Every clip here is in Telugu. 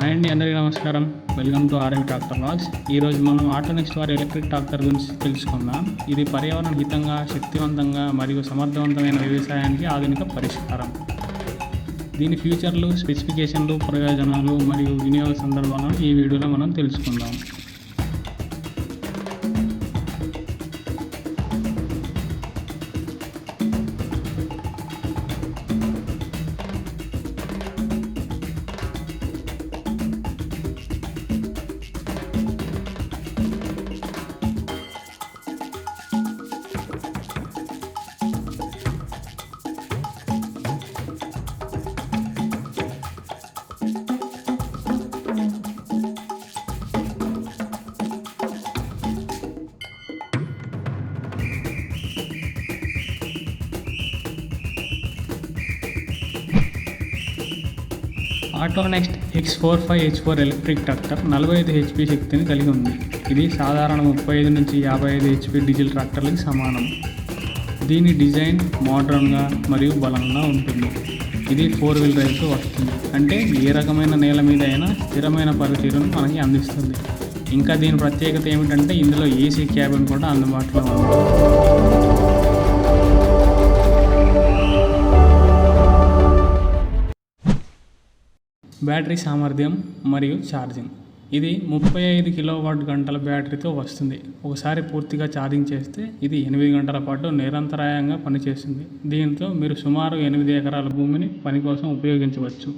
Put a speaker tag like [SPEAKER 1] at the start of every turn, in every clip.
[SPEAKER 1] హాయ్ అండి అందరికీ నమస్కారం. Welcome to RM tractor logs ఈరోజు మనం ఆటో నెక్స్ట్ వారి ఎలక్ట్రిక్ ట్రాక్టర్ గురించి తెలుసుకుందాం. ఇది పర్యావరణ హితంగా శక్తివంతంగా మరియు సమర్థవంతమైన వ్యవసాయానికి ఆధునిక పరిష్కారం. దీని ఫ్యూచర్లు స్పెసిఫికేషన్లు ప్రయోజనాలు మరియు వినియోగ సందర్భాలను ఈ వీడియోలో మనం తెలుసుకుందాం. Auto next X four five H four electric tractor నలభై ఐదు హెచ్పి శక్తిని కలిగి ఉంది. ఇది సాధారణ ముప్పై ఐదు నుంచి యాభై ఐదు హెచ్పి డీజిల్ ట్రాక్టర్లకు సమానం. దీని డిజైన్ మోడ్రన్గా మరియు బలంగా ఉంటుంది. ఇది ఫోర్ వీల్ డ్రైవ్తో వస్తుంది. అంటే ఏ రకమైన నేల మీద అయినా స్థిరమైన పనితీరును మనకి అందిస్తుంది. ఇంకా దీని ప్రత్యేకత ఏమిటంటే ఇందులో ఏసీ క్యాబిన్ కూడా అందుబాటులో ఉంది. బ్యాటరీ సామర్థ్యం మరియు ఛార్జింగ్. ఇది ముప్పై ఐదు కిలోవాట్ గంటల బ్యాటరీతో వస్తుంది. ఒకసారి పూర్తిగా ఛార్జింగ్ చేస్తే ఇది ఎనిమిది గంటల పాటు నిరంతరాయంగా పనిచేస్తుంది. దీంతో మీరు సుమారు ఎనిమిది ఎకరాల భూమిని పని కోసం ఉపయోగించవచ్చు.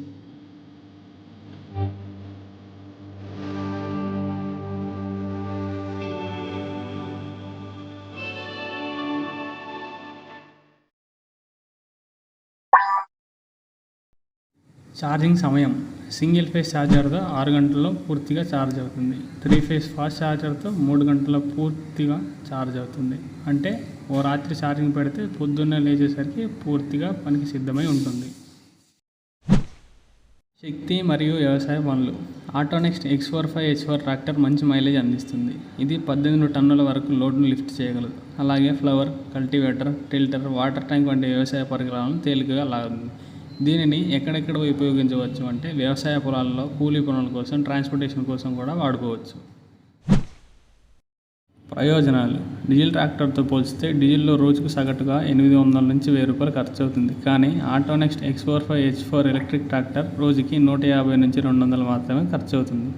[SPEAKER 1] ఛార్జింగ్ సమయం. సింగిల్ ఫేస్ ఛార్జర్తో ఆరు గంటల్లో పూర్తిగా ఛార్జ్ అవుతుంది. త్రీ ఫేస్ ఫాస్ట్ ఛార్జర్తో మూడు గంటల్లో పూర్తిగా ఛార్జ్ అవుతుంది. అంటే ఓ రాత్రి ఛార్జింగ్ పెడితే పొద్దున్నే లేచేసరికి పూర్తిగా పనికి సిద్ధమై ఉంటుంది. శక్తి మరియు వ్యవసాయ పనులు. Auto next X four five H four tractor మంచి మైలేజ్ అందిస్తుంది. ఇది పద్దెనిమిది టన్నుల వరకు లోడ్ను లిఫ్ట్ చేయగలదు. అలాగే flower cultivator tiller water tank వంటి వ్యవసాయ పరికరాలను తేలికగా లాగుతుంది. దీనిని ఎక్కడెక్కడ ఉపయోగించవచ్చు అంటే వ్యవసాయ పొలాల్లో కూలీ పనుల కోసం ట్రాన్స్పోర్టేషన్ కోసం కూడా వాడుకోవచ్చు. ప్రయోజనాలు. డీజిల్ ట్రాక్టర్తో పోల్చితే డీజిల్లో రోజుకు సగటుగా ఎనిమిది వందల నుంచి వెయ్యి రూపాయలు ఖర్చు అవుతుంది కానీ auto next X four five H four electric tractor రోజుకి నూట యాభై నుంచి రెండు వందలు మాత్రమే ఖర్చు అవుతుంది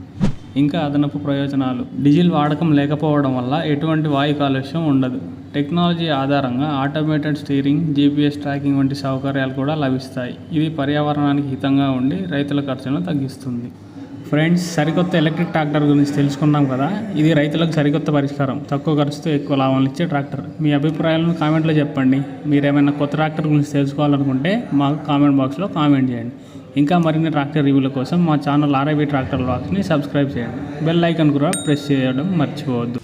[SPEAKER 1] ఇంకా అదనపు ప్రయోజనాలు. డీజిల్ వాడకం లేకపోవడం వల్ల ఎటువంటి వాయు కాలుష్యం ఉండదు. టెక్నాలజీ ఆధారంగా ఆటోమేటెడ్ స్టీరింగ్ జీపీఎస్ ట్రాకింగ్ వంటి సౌకర్యాలు కూడా లభిస్తాయి. ఇది పర్యావరణానికి హితంగా ఉండి రైతుల ఖర్చును తగ్గిస్తుంది. ఫ్రెండ్స్ సరికొత్త ఎలక్ట్రిక్ ట్రాక్టర్ గురించి తెలుసుకున్నాం కదా? ఇది రైతులకు సరికొత్త పరిష్కారం. తక్కువ ఖర్చుతో ఎక్కువ లాభాలు ఇచ్చే ట్రాక్టర్. మీ అభిప్రాయాలను కామెంట్లో చెప్పండి. మీరు ఏమైనా కొత్త ట్రాక్టర్ గురించి తెలుసుకోవాలనుకుంటే మాకు కామెంట్ బాక్స్లో కామెంట్ చేయండి. ఇంకా మరిన్ని ట్రాక్టర్ రివ్యూల కోసం మా ఛానల్ ఆర్ఐబీ ట్రాక్టర్ బాక్స్ని సబ్స్క్రైబ్ చేయండి. బెల్ ఐకన్ కూడా ప్రెస్ చేయడం మర్చిపోవద్దు.